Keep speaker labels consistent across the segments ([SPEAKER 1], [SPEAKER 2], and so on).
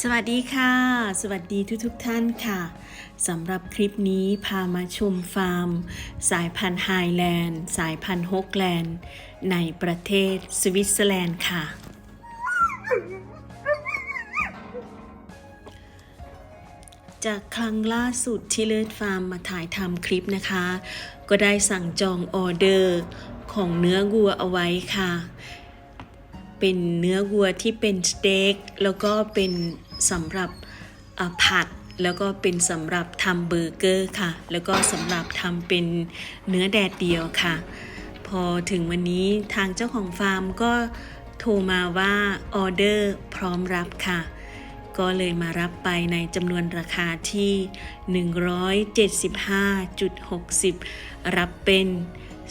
[SPEAKER 1] สวัสดีค่ะ สวัสดีทุกทกท่านค่ะสำหรับคลิปนี้พามาชมฟาร์ม สายพันธุ์ไฮแลนด์ สายพันธุ์ฮกแลนด์ ในประเทศสวิตเซอร์แลนด์ค่ะ จากครั้งล่าสุดที่เลิศฟาร์มมาถ่ายทำคลิปนะคะ ก็ได้สั่งจองออเดอร์ของเนื้อวัวเอาไว้ค่ะ เป็นเนื้อวัวที่เป็นสเต็กแล้วก็เป็นสำหรับผัดแล้วก็เป็นสำหรับทำเบอร์เกอร์ค่ะ แล้วก็สำหรับทำเป็นเนื้อแดดเดียวค่ะ พอถึงวันนี้ทางเจ้าของฟาร์มก็โทรมาว่าออเดอร์พร้อมรับค่ะ ก็เลยมารับไปในจำนวนราคาที่ 175.60 รับเป็น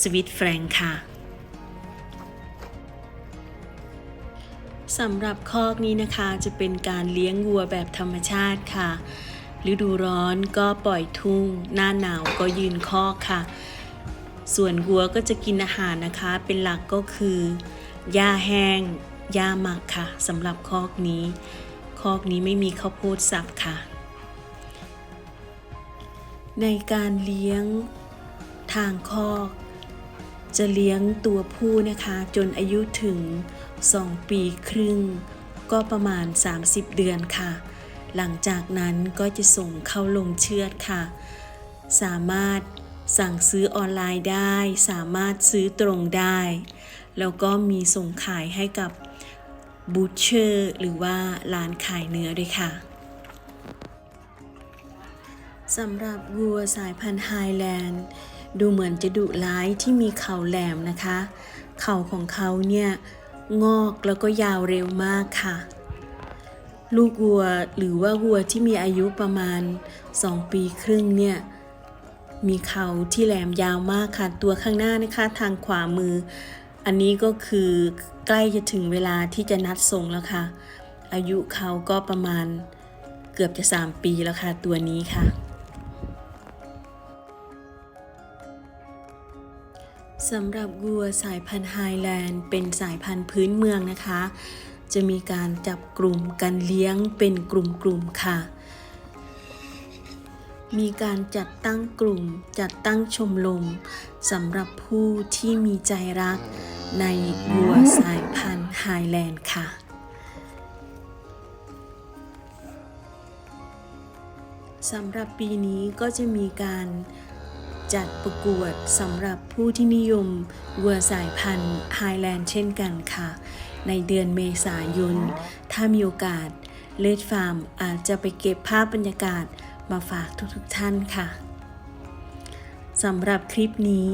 [SPEAKER 1] สวิตแฟรงค์ค่ะ สำหรับคอกนี้นะคะจะเป็นการเลี้ยงวัวแบบธรรมชาติค่ะ ฤดูร้อนก็ปล่อยทุ่ง หน้าหนาวก็ยืนคอกค่ะ ส่วนวัวก็จะกินอาหารนะคะ เป็นหลักก็คือหญ้าแห้งหญ้าหมักค่ะสำหรับคอกนี้ คอกนี้ไม่มีข้าวโพดสับค่ะ ในการเลี้ยงทางคอก จะเลี้ยงตัวผู้นะคะ จนอายุถึง 2 ปีครึ่ง ก็ประมาณ 30 เดือนค่ะ หลังจากนั้นก็จะส่งเข้าลงเชือดค่ะ สามารถสั่งซื้อออนไลน์ได้ สามารถซื้อตรงได้ แล้วก็มีส่งขายให้กับบูชเชอร์หรือว่าร้านขายเนื้อด้วยค่ะสำหรับวัวสายพันธุ์ไฮแลนด์ดูเหมือนจะดุร้ายที่มีเข่าแหลมนะคะ เข่าของเขาเนี่ย งอกแล้วก็ยาวเร็วมากค่ะ ลูกวัวหรือว่าวัวที่มีอายุประมาณ 2 ปีครึ่งเนี่ย มีเขาที่แหลมยาวมากค่ะ ตัวข้างหน้านะคะทางขวามือ อันนี้ก็คือใกล้จะถึงเวลาที่จะนัดส่งแล้วค่ะ อายุเขาก็ประมาณเกือบจะ 3 ปีแล้วค่ะ ตัวนี้ค่ะ สำหรับวัวสายพันธุ์ไฮแลนด์เป็นสายพันธุ์พื้นเมืองนะคะ จะมีการจับกลุ่มกันเลี้ยงเป็นกลุ่มๆค่ะ มีการจัดตั้งกลุ่มจัดตั้งชมรมสำหรับผู้ที่มีใจรักในวัวสายพันธุ์ไฮแลนด์ค่ะสำหรับปีนี้ก็จะมีการ จัดประกวดสำหรับผู้ที่นิยมวัวสายพันธุ์ไฮแลนด์เช่นกันค่ะ ในเดือนเมษายน ถ้ามีโอกาสเลดฟาร์มอาจจะไปเก็บภาพบรรยากาศมาฝากทุกๆท่านค่ะสำหรับคลิปนี้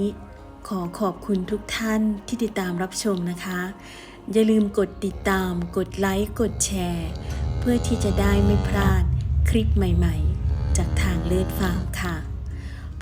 [SPEAKER 1] ขอขอบคุณทุกท่านที่ติดตามรับชมนะคะ อย่าลืมกดติดตาม กดไลค์ กดแชร์ เพื่อที่จะได้ไม่พลาดคลิปใหม่ๆ จากทางเลิศฟาร์มค่ะ